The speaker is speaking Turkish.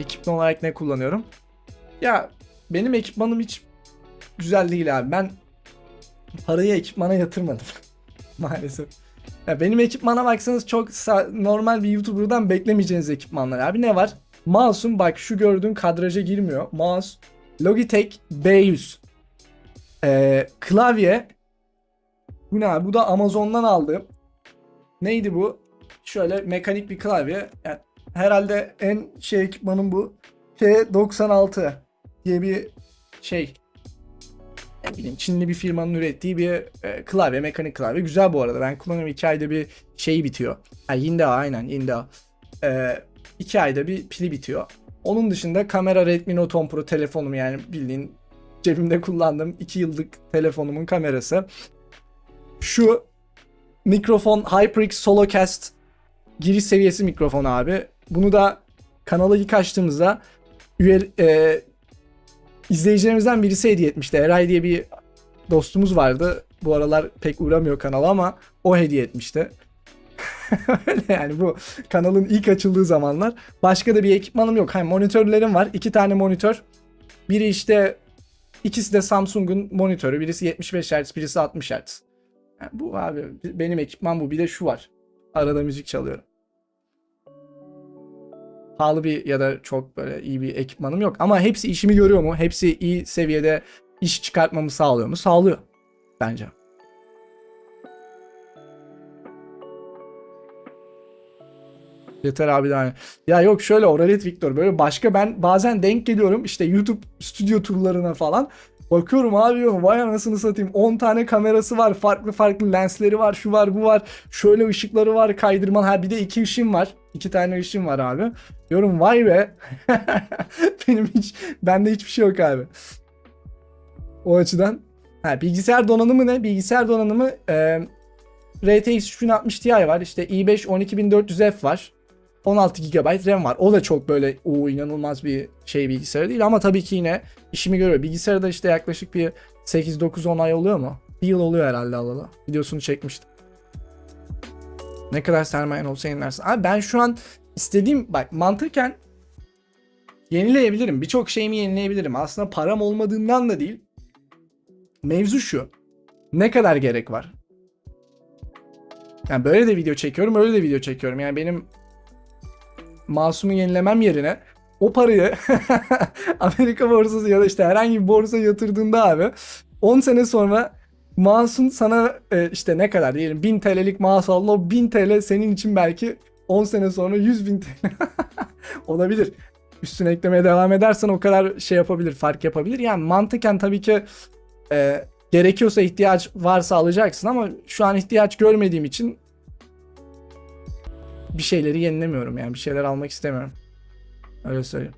Ekipman olarak ne kullanıyorum? Ya benim ekipmanım hiç güzel değil abi. Ben parayı ekipmana yatırmadım. Maalesef. Ya benim ekipmana baksanız çok normal bir YouTuber'dan beklemeyeceğiniz ekipmanlar. Abi ne var? Mouse'um bak şu gördüğün kadraja girmiyor. Mouse Logitech B100. Ee, klavye bu ne abi? Bu da Amazon'dan aldığım. Neydi bu? Şöyle mekanik bir klavye. Yani herhalde en şey ekipmanım bu. T96 diye bir şey. Ne bileyim Çinli bir firmanın ürettiği bir e, klavye, mekanik klavye. Güzel bu arada. Ben kullanıyorum. 2 ayda bir şey bitiyor. Ha, Yindao aynen Yindao. E, 2 ayda bir pili bitiyor. Onun dışında kamera Redmi Note 10 Pro telefonum yani bildiğin cebimde kullandığım 2 yıllık telefonumun kamerası. Şu mikrofon HyperX Solocast giriş seviyesi mikrofon abi. Bunu da kanala ilk açtığımızda üye, e, izleyicilerimizden birisi hediye etmişti. Eray diye bir dostumuz vardı. Bu aralar pek uğramıyor kanala ama o hediye etmişti. Öyle yani bu kanalın ilk açıldığı zamanlar. Başka da bir ekipmanım yok. Hani monitörlerim var. iki tane monitör. Biri işte ikisi de Samsung'un monitörü. Birisi 75 Hz, birisi 60 Hz. Yani bu abi benim ekipman bu. Bir de şu var. Arada müzik çalıyorum. Pahalı bir ya da çok böyle iyi bir ekipmanım yok. Ama hepsi işimi görüyor mu? Hepsi iyi seviyede iş çıkartmamı sağlıyor mu? Sağlıyor. Bence. Yeter abi yani. Ya yok şöyle Oralet Victor böyle başka ben bazen denk geliyorum işte YouTube stüdyo turlarına falan. Bakıyorum abi diyorum vay anasını satayım. 10 tane kamerası var farklı farklı lensleri var şu var bu var. Şöyle ışıkları var kaydırmalı ha bir de iki ışığım var. İki tane ışığım var abi. Diyorum vay be. Benim hiç bende hiçbir şey yok abi. O açıdan. Ha, bilgisayar donanımı ne? Bilgisayar donanımı e, RTX 3060 Ti var. İşte i5 12400F var 16 GB RAM var. O da çok böyle o inanılmaz bir şey bilgisayarı değil ama tabii ki yine işimi görüyor. Bilgisayarda işte yaklaşık bir 8-9-10 ay oluyor mu? Bir yıl oluyor herhalde alalı. Videosunu çekmiştim. Ne kadar sermayen olsa yenilersin. Abi ben şu an istediğim bak mantıken yenileyebilirim. Birçok şeyimi yenileyebilirim. Aslında param olmadığından da değil. Mevzu şu. Ne kadar gerek var? Yani böyle de video çekiyorum, öyle de video çekiyorum. Yani benim masumu yenilemem yerine o parayı Amerika borsası ya da işte herhangi bir borsa yatırdığında abi 10 sene sonra masum sana e, işte ne kadar diyelim 1000 TL'lik maaş aldın o 1000 TL senin için belki 10 sene sonra 100 bin TL olabilir. Üstüne eklemeye devam edersen o kadar şey yapabilir, fark yapabilir. Yani mantıken tabii ki e, gerekiyorsa ihtiyaç varsa alacaksın ama şu an ihtiyaç görmediğim için bir şeyleri yenilemiyorum yani bir şeyler almak istemiyorum. Öyle söyleyeyim.